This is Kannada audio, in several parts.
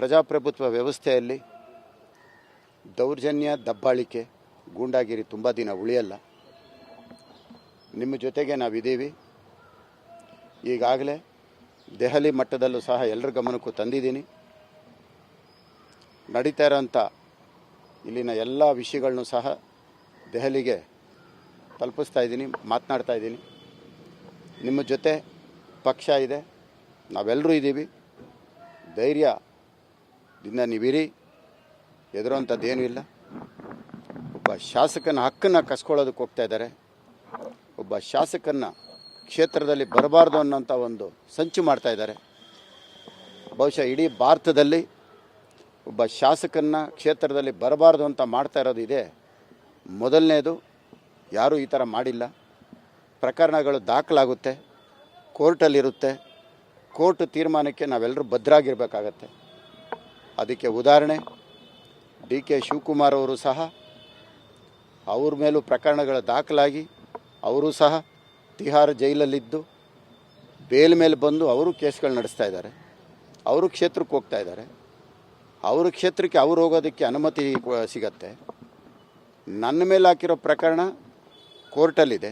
ಪ್ರಜಾಪ್ರಭುತ್ವ ವ್ಯವಸ್ಥೆಯಲ್ಲಿ ದೌರ್ಜನ್ಯ, ದಬ್ಬಾಳಿಕೆ, ಗೂಂಡಾಗಿರಿ ತುಂಬ ದಿನ ಉಳಿಯಲ್ಲ. ನಿಮ್ಮ ಜೊತೆಗೆ ನಾವಿದ್ದೀವಿ. ಈಗಾಗಲೇ ದೆಹಲಿ ಮಟ್ಟದಲ್ಲೂ ಸಹ ಎಲ್ಲರ ಗಮನಕ್ಕೂ ತಂದಿದ್ದೀನಿ. ನಡೀತಾ ಇರೋಂಥ ಇಲ್ಲಿನ ಎಲ್ಲ ವಿಷಯಗಳನ್ನೂ ಸಹ ದೆಹಲಿಗೆ ತಲುಪಿಸ್ತಾ ಇದ್ದೀನಿ, ಮಾತನಾಡ್ತಾ ಇದ್ದೀನಿ. ನಿಮ್ಮ ಜೊತೆ ಪಕ್ಷ ಇದೆ. ನಾವೆಲ್ಲರೂ ಇದ್ದೀವಿ. ಧೈರ್ಯದಿಂದ ನೀವಿರಿ ಎದುರುವಂಥದ್ದೇನೂ ಇಲ್ಲ. ಒಬ್ಬ ಶಾಸಕನ ಹಕ್ಕನ್ನು ಕಸ್ಕೊಳ್ಳೋದಕ್ಕೆ ಹೋಗ್ತಾ ಇದ್ದಾರೆ. ಒಬ್ಬ ಶಾಸಕನ ಕ್ಷೇತ್ರದಲ್ಲಿ ಬರಬಾರ್ದು ಅನ್ನೋಂಥ ಒಂದು ಸಂಚು ಮಾಡ್ತಾ ಇದ್ದಾರೆ. ಬಹುಶಃ ಇಡೀ ಭಾರತದಲ್ಲಿ ಒಬ್ಬ ಶಾಸಕನ ಕ್ಷೇತ್ರದಲ್ಲಿ ಬರಬಾರ್ದು ಅಂತ ಮಾಡ್ತಾ ಇರೋದು ಇದೆ. ಮೊದಲನೇದು, ಯಾರೂ ಈ ಥರ ಮಾಡಿಲ್ಲ. ಪ್ರಕರಣಗಳು ದಾಖಲಾಗುತ್ತೆ, ಕೋರ್ಟಲ್ಲಿರುತ್ತೆ. ಕೋರ್ಟ್ ತೀರ್ಮಾನಕ್ಕೆ ನಾವೆಲ್ಲರೂ ಭದ್ರಾಗಿರ್ಬೇಕಾಗತ್ತೆ. ಅದಕ್ಕೆ ಉದಾಹರಣೆ, ಡಿ ಕೆ ಶಿವಕುಮಾರ್ ಅವರು ಸಹ ಅವ್ರ ಮೇಲೂ ಪ್ರಕರಣಗಳು ದಾಖಲಾಗಿ ಅವರು ಸಹ ತಿಹಾರ್ ಜೈಲಲ್ಲಿದ್ದು, ಬೇಲ್ ಮೇಲೆ ಬಂದು ಅವರು ಕೇಸ್ಗಳು ನಡೆಸ್ತಾ ಇದ್ದಾರೆ. ಅವರು ಕ್ಷೇತ್ರಕ್ಕೆ ಹೋಗ್ತಾ ಇದ್ದಾರೆ. ಅವ್ರ ಕ್ಷೇತ್ರಕ್ಕೆ ಅವ್ರು ಹೋಗೋದಕ್ಕೆ ಅನುಮತಿ ಸಿಗತ್ತೆ. ನನ್ನ ಮೇಲೆ ಹಾಕಿರೋ ಪ್ರಕರಣ ಕೋರ್ಟಲ್ಲಿದೆ.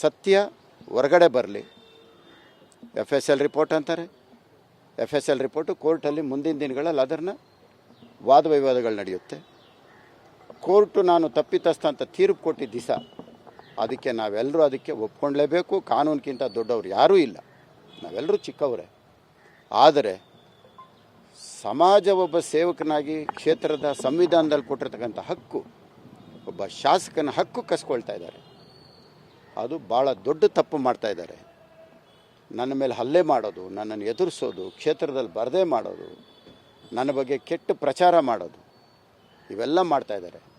ಸತ್ಯ ಹೊರಗಡೆ ಬರಲಿ. ಎಫ್ ಎಸ್ ಎಲ್ ರಿಪೋರ್ಟ್ ಅಂತಾರೆ. ಎಫ್ ಎಸ್ ಎಲ್ ರಿಪೋರ್ಟು ಕೋರ್ಟಲ್ಲಿ ಮುಂದಿನ ದಿನಗಳಲ್ಲಿ ಅದನ್ನು ವಾದ ವಿವಾದಗಳು ನಡೆಯುತ್ತೆ. ಕೋರ್ಟು ನಾನು ತಪ್ಪಿತಸ್ಥ ಅಂತ ತೀರ್ಪು ಕೊಟ್ಟಿದ್ದ ದಿಸ ಅದಕ್ಕೆ ನಾವೆಲ್ಲರೂ ಅದಕ್ಕೆ ಒಪ್ಕೊಳ್ಳೇಬೇಕು ಕಾನೂನಿಗಿಂತ ದೊಡ್ಡವ್ರು ಯಾರೂ ಇಲ್ಲ. ನಾವೆಲ್ಲರೂ ಚಿಕ್ಕವರೇ. ಆದರೆ ಸಮಾಜ ಒಬ್ಬ ಸೇವಕನಾಗಿ ಕ್ಷೇತ್ರದ ಸಂವಿಧಾನದಲ್ಲಿ ಕೊಟ್ಟಿರ್ತಕ್ಕಂಥ ಹಕ್ಕು, ಒಬ್ಬ ಶಾಸಕನ ಹಕ್ಕು ಕಸ್ಕೊಳ್ತಾ ಇದ್ದಾರೆ. ಅದು ಭಾಳ ದೊಡ್ಡ ತಪ್ಪು ಮಾಡ್ತಾ ಇದ್ದಾರೆ. ನನ್ನ ಮೇಲೆ ಹಲ್ಲೆ ಮಾಡೋದು, ನನ್ನನ್ನು ಎದುರಿಸೋದು, ಕ್ಷೇತ್ರದಲ್ಲಿ ಬರದೇ ಮಾಡೋದು, ನನ್ನ ಬಗ್ಗೆ ಕೆಟ್ಟ ಪ್ರಚಾರ ಮಾಡೋದು, ಇವೆಲ್ಲ ಮಾಡ್ತಾ ಇದ್ದಾರೆ.